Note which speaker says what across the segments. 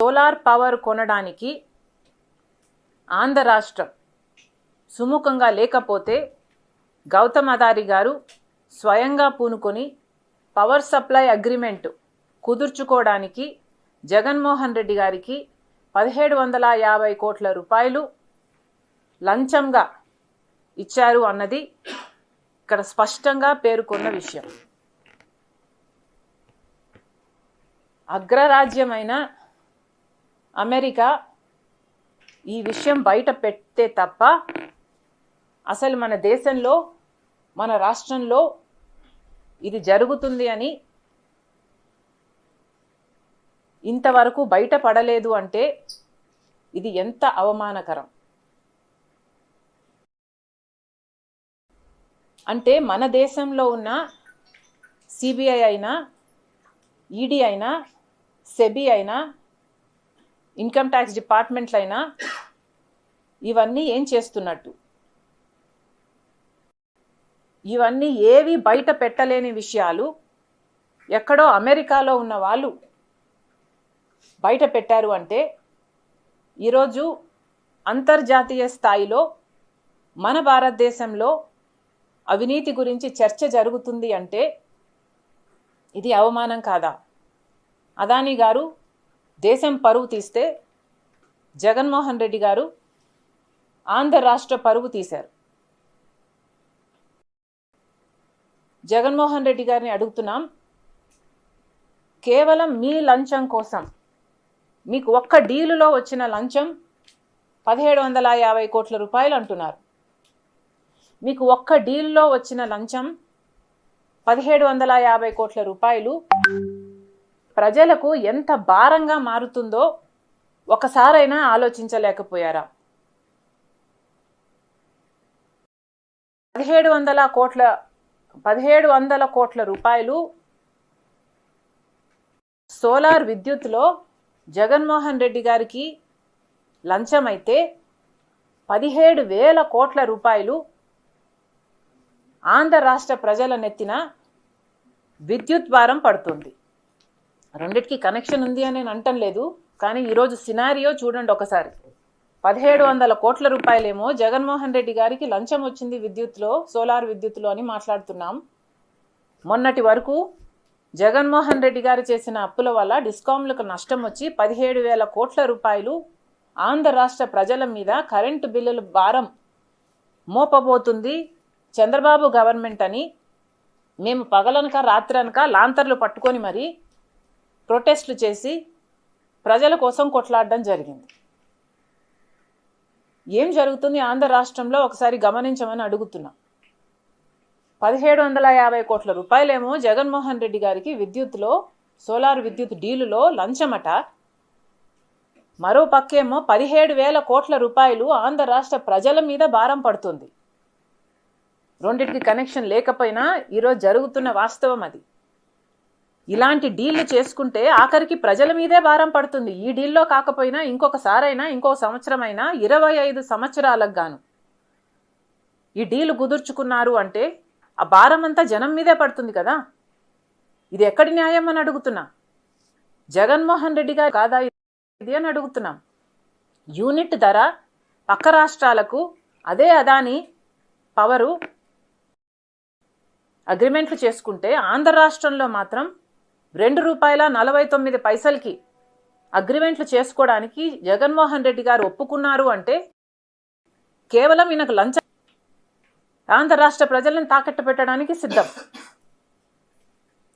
Speaker 1: Solar power కొనడానికి ఆంధ్ర రాష్ట్రం సుముఖంగా లేకపోతే గౌతమ్ అదారి గారు స్వయంగా పూనుకొని పవర్ సప్లై అగ్రిమెంట్ కుదుర్చుకోవడానికి జగన్మోహన్ రెడ్డి గారికి పదిహేడు వందల యాభై కోట్ల రూపాయలు లంచంగా ఇచ్చారు అన్నది ఇక్కడ స్పష్టంగా పేర్కొన్న విషయం. అగ్రరాజ్యమైన అమెరికా ఈ విషయం బయట పెడితే తప్ప అసలు మన దేశంలో మన రాష్ట్రంలో ఇది జరుగుతుంది అని ఇంతవరకు బయటపడలేదు అంటే ఇది ఎంత అవమానకరం. అంటే మన దేశంలో ఉన్న సిబిఐ అయినా ఈడీ అయినా సెబీ అయినా ఇన్కమ్ ట్యాక్స్ డిపార్ట్మెంట్లు అయినా ఇవన్నీ ఏం చేస్తున్నట్టు? ఇవన్నీ ఏవి బయట పెట్టలేని విషయాలు ఎక్కడో అమెరికాలో ఉన్న వాళ్ళు బయట పెట్టారు అంటే ఈరోజు అంతర్జాతీయ స్థాయిలో మన భారతదేశంలో అవినీతి గురించి చర్చ జరుగుతుంది అంటే ఇది అవమానం కాదా? అదానీ గారు దేశం పరువు తీస్తే జగన్మోహన్ రెడ్డి గారు ఆంధ్ర రాష్ట్ర పరువు తీశారు. జగన్మోహన్ రెడ్డి గారిని అడుగుతున్నాం కేవలం మీ లంచం కోసం మీకు ఒక్క డీలులో వచ్చిన లంచం పదిహేడు వందల యాభై కోట్ల రూపాయలు అంటున్నారు. మీకు ఒక్క డీల్లో వచ్చిన లంచం పదిహేడు వందల యాభై కోట్ల రూపాయలు ప్రజలకు ఎంత భారంగా మారుతుందో ఒకసారైనా ఆలోచించలేకపోయారా? పదిహేడు వందల కోట్ల పదిహేడు వందల కోట్ల రూపాయలు సోలార్ విద్యుత్లో జగన్మోహన్ రెడ్డి గారికి లంచమైతే పదిహేడు వేల కోట్ల రూపాయలు ఆంధ్ర రాష్ట్ర ప్రజల నెత్తిన విద్యుత్ భారం పడుతుంది. రెండిటికి కనెక్షన్ ఉంది అని నేను అంటం లేదు. కానీ ఈరోజు సినారియో చూడండి ఒకసారి. పదిహేడు వందల కోట్ల రూపాయలేమో జగన్మోహన్ రెడ్డి గారికి లంచం వచ్చింది విద్యుత్లో సోలార్ విద్యుత్లో అని మాట్లాడుతున్నాం. మొన్నటి వరకు జగన్మోహన్ రెడ్డి గారు చేసిన అప్పుల వల్ల డిస్కామ్లకు నష్టం వచ్చి పదిహేడు వేల కోట్ల రూపాయలు ఆంధ్ర రాష్ట్ర ప్రజల మీద కరెంటు బిల్లుల భారం మోపబోతుంది చంద్రబాబు గవర్నమెంట్ అని. మేము పగలనక రాత్రనక లాంతర్లు పట్టుకొని మరి ప్రొటెస్ట్లు చేసి ప్రజల కోసం కొట్లాడడం జరిగింది. ఏం జరుగుతుంది? ఆంధ్ర రాష్ట్రంలో ఒకసారి గమనించమని అడుగుతున్నా. పదిహేడు వందల యాభై కోట్ల రూపాయలేమో జగన్మోహన్ రెడ్డి గారికి విద్యుత్లో సోలార్ విద్యుత్ డీలులో లంచమట. మరో పక్కేమో పదిహేడు వేల కోట్ల రూపాయలు ఆంధ్ర రాష్ట్ర ప్రజల మీద భారం పడుతుంది. రెండింటికి కనెక్షన్ లేకపోయినా ఈరోజు జరుగుతున్న వాస్తవం అది. ఇలాంటి డీల్ చేసుకుంటే ఆఖరికి ప్రజల మీదే భారం పడుతుంది. ఈ డీల్లో కాకపోయినా ఇంకొకసారైనా ఇంకో సంవత్సరమైనా ఇరవై ఐదు సంవత్సరాలకు గాను ఈ డీలు కుదుర్చుకున్నారు అంటే ఆ భారం అంతా జనం మీదే పడుతుంది కదా? ఇది ఎక్కడి న్యాయం అని అడుగుతున్నా? జగన్మోహన్ రెడ్డిగా కాదా ఇది అని అడుగుతున్నాం. యూనిట్ ధర పక్క రాష్ట్రాలకు అదే అదాని పవరు అగ్రిమెంట్లు చేసుకుంటే ఆంధ్ర రాష్ట్రంలో మాత్రం రెండు రూపాయల నలభై తొమ్మిది పైసలకి అగ్రిమెంట్లు చేసుకోవడానికి జగన్మోహన్ రెడ్డి గారు ఒప్పుకున్నారు అంటే కేవలం ఈయనకు లంచం ఆంధ్ర రాష్ట్ర ప్రజలను తాకట్టు పెట్టడానికి సిద్ధం.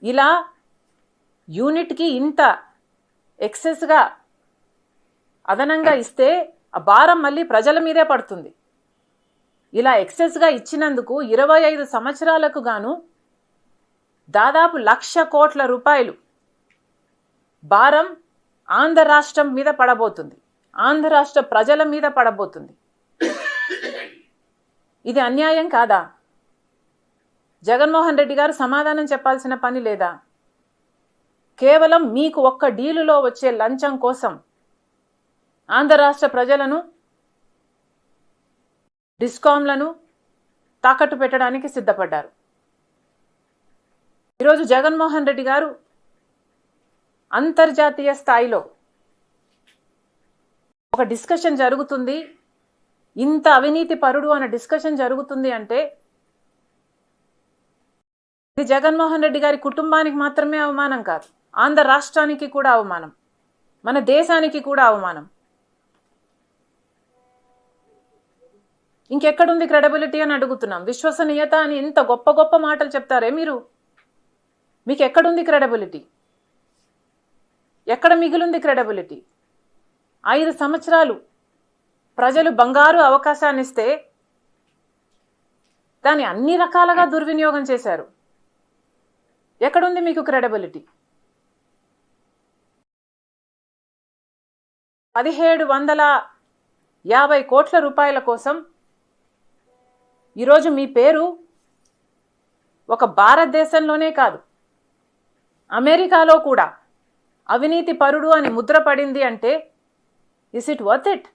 Speaker 1: ఇలా యూనిట్కి ఇంత ఎక్సెస్గా అదనంగా ఇస్తే ఆ భారం మళ్ళీ ప్రజల మీదే పడుతుంది. ఇలా ఎక్సెస్గా ఇచ్చినందుకు ఇరవై ఐదు సంవత్సరాలకు గాను దాదాపు లక్ష కోట్ల రూపాయలు భారం ఆంధ్ర రాష్ట్రం మీద పడబోతుంది. ఆంధ్ర రాష్ట్ర ప్రజల మీద పడబోతుంది. ఇది అన్యాయం కాదా? జగన్మోహన్ రెడ్డి గారు సమాధానం చెప్పాల్సిన పని లేదా? కేవలం మీకు ఒక్క డీలులో వచ్చే లంచం కోసం ఆంధ్ర రాష్ట్ర ప్రజలను డిస్కామ్లను తాకట్టు పెట్టడానికి సిద్ధపడ్డారు. ఈరోజు జగన్మోహన్ రెడ్డి గారు అంతర్జాతీయ స్థాయిలో ఒక డిస్కషన్ జరుగుతుంది. ఇంత అవినీతి పరుడు అన్న డిస్కషన్ జరుగుతుంది అంటే ఇది జగన్మోహన్ రెడ్డి గారి కుటుంబానికి మాత్రమే అవమానం కాదు. ఆంధ్ర రాష్ట్రానికి కూడా అవమానం. మన దేశానికి కూడా అవమానం. ఇంకెక్కడుంది క్రెడబిలిటీ అని అడుగుతున్నాం. విశ్వసనీయత అని ఇంత గొప్ప గొప్ప మాటలు చెప్తారే మీరు? మీకు ఎక్కడుంది క్రెడబిలిటీ? ఎక్కడ మిగిలింది క్రెడబిలిటీ? ఐదు సంవత్సరాలు ప్రజలు బంగారు అవకాశాన్ని ఇస్తే దాన్ని అన్ని రకాలుగా దుర్వినియోగం చేశారు. ఎక్కడుంది మీకు క్రెడబిలిటీ? పదిహేడు వందల యాభై కోట్ల రూపాయల కోసం ఈరోజు మీ పేరు ఒక భారతదేశంలోనే కాదు. అమెరికాలో కూడా అవినీతి పరుడు అని ముద్ర పడింది అంటే ఇస్ ఇట్ వర్త్ ఇట్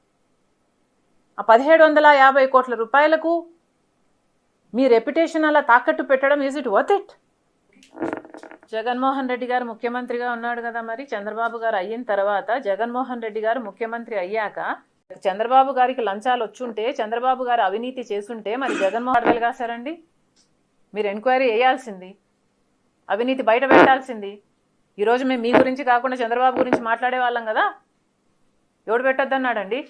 Speaker 1: ఆ పదిహేడు వందల యాభై కోట్ల రూపాయలకు మీ రెప్యుటేషన్ అలా తాకట్టు పెట్టడం is it worth it Jaganmohan Reddy గారు ముఖ్యమంత్రిగా ఉన్నాడు కదా మరి. చంద్రబాబు గారు అయిన తర్వాత జగన్మోహన్ రెడ్డి గారు ముఖ్యమంత్రి అయ్యాక చంద్రబాబు గారికి లంచాలు వచ్చుంటే చంద్రబాబు గారు అవినీతి చేసుంటే మరి జగన్మోహన్ రెడ్డి కాసారండి మీరు ఎంక్వైరీ వేయాల్సింది అవినీతి బయట పెట్టాల్సింది. ఈరోజు మేము మీ గురించి కాకుండా చంద్రబాబు గురించి మాట్లాడే వాళ్ళం కదా? ఎవడు పెట్టొద్దన్నాడండి?